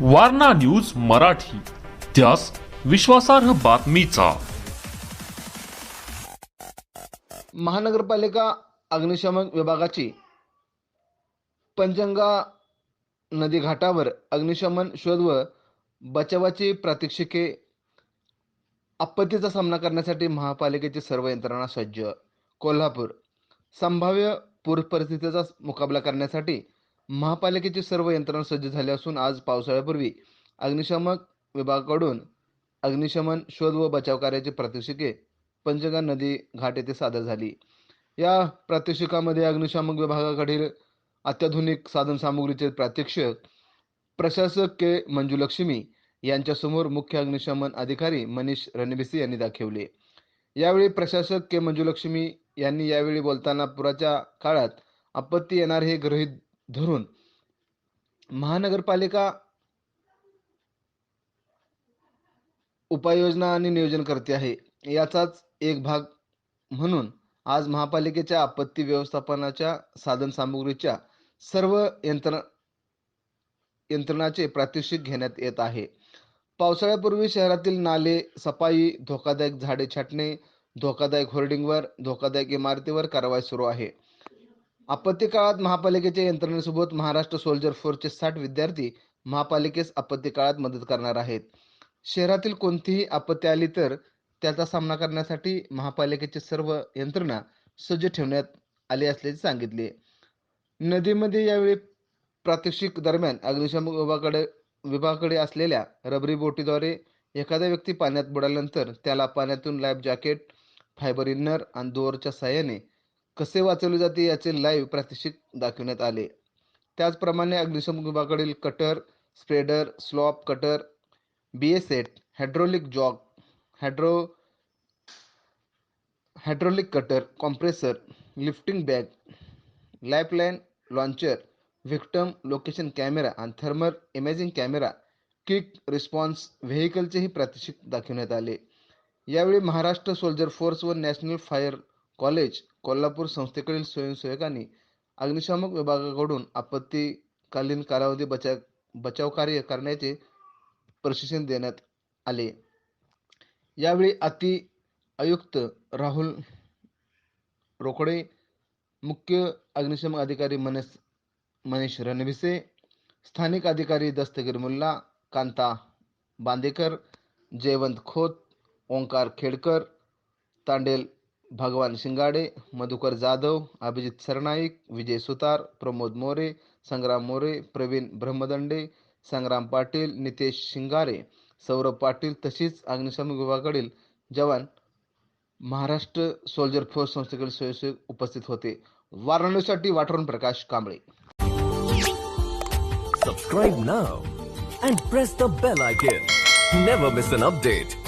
Warna news Marathi. त्यास विश्वासार्ह बातमीचा. महानगरपालिका अग्निशमन विभागाची पंचंगा नदी घाटावर अग्निशमन शोध व बचावाची प्रात्यक्षिके आपत्तीचा सामना करण्यासाठी महापालिकेची सर्व यंत्रणा सज्ज. कोल्हापूर संभाव्य पूर परिस्थितीचा मुकाबला करण्यासाठी महापालिकेची सर्व यंत्रणा सज्ज झाली असून आज पावसाळ्यापूर्वी अग्निशमक विभागाकडून अग्निशमन शोध व बचाव कार्याची प्रात्यक्षिके पंचगंगा नदी घाट येथे सादर झाली. या प्रात्यक्षिकामध्ये अग्निशामक विभागाकडील अत्याधुनिक साधनसामुग्रीचे प्रात्यक्षिक प्रशासक के मंजुलक्ष्मी यांच्यासमोर मुख्य अग्निशमन अधिकारी मनीष रणबिसे यांनी दाखवले. यावेळी प्रशासक के मंजुलक्ष्मी यांनी यावेळी बोलताना पुराच्या काळात आपत्ती येणार हे गृहित धरून. महानगरपालिका उपाययोजना आणि नियोजन करते आहे. याचाच एक भाग म्हणून आज महापालिकेच्या आपत्ती व्यवस्थापनाच्या साधनसामुग्रीच्या सर्व यंत्रणा यंत्रणाचे प्रात्यक्षिक घेण्यात येत आहे. पावसाळ्यापूर्वी शहरातील नाले सफाई धोकादायक झाडे छाटणे धोकादायक होर्डिंगवर धोकादायक इमारतीवर कारवाई सुरू आहे. आपत्ती काळात महापालिकेच्या यंत्रणेसोबत महाराष्ट्र सोल्जर फोर्सचे साठ विद्यार्थी महापालिकेस आपत्ती काळात मदत करणार आहेत. शहरातील कोणतीही आपत्ती आली तर त्याचा सामना करण्यासाठी महापालिकेची सर्व यंत्रणा सज्ज ठेवण्यात आली असल्याचे सांगितले. नदीमध्ये यावेळी प्रात्यक्षिक दरम्यान अग्निशमन विभागाकडे विभागाकडे असलेल्या रबरी बोटीद्वारे एखादा व्यक्ती पाण्यात बुडाल्यानंतर त्याला पाण्यातून लाईफ जॅकेट फायबर इनर आणि दोरच्या साह्याने कसे वाचवले जाते याचे लाईव्ह प्रात्यक्षिक दाखवण्यात आले. त्याचप्रमाणे अग्निशमन विभागाकडील cutter spreader slope cutter B S eight hydraulic jog hydro hydraulic cutter compressor lifting bag lifeline launcher victim location camera आणि thermal imaging camera quick response व्हेकलचेही प्रात्यक्षिक दाखवण्यात आले. यावेळी महाराष्ट्र सोल्जर फोर्स व नॅशनल फायर कॉलेज कोल्हापूर संस्थेकडील स्वयंसेवकांनी अग्निशामक विभागाकडून आपत्तीकालीन कालावधी बचाव बचाव कार्य करण्याचे प्रशिक्षण देण्यात आले. यावेळी अति आयुक्त राहुल रोकडे मुख्य अग्निशमन अधिकारी मनेस मनीष रणविसे स्थानिक अधिकारी दस्तगीर मुल्ला कांता बांदेकर जयवंत खोत ओंकार खेडकर तांडेल भगवान शिंगाडे मधुकर जाधव अभिजित सरनाईक विजय सुतार प्रमोद मोरे संग्राम मोरे प्रवीण ब्रह्मदंडे संग्राम पाटील नितेश शिंगारे सौरभ पाटील तसेच अग्निशमन विभागाकडील जवान महाराष्ट्र सोल्जर फोर्स संस्थेकडील स्वयंसेवक उपस्थित होते. वाराणसीसाठी वाटरून Prakash Kamble. Subscribe now and press the bell icon never miss an update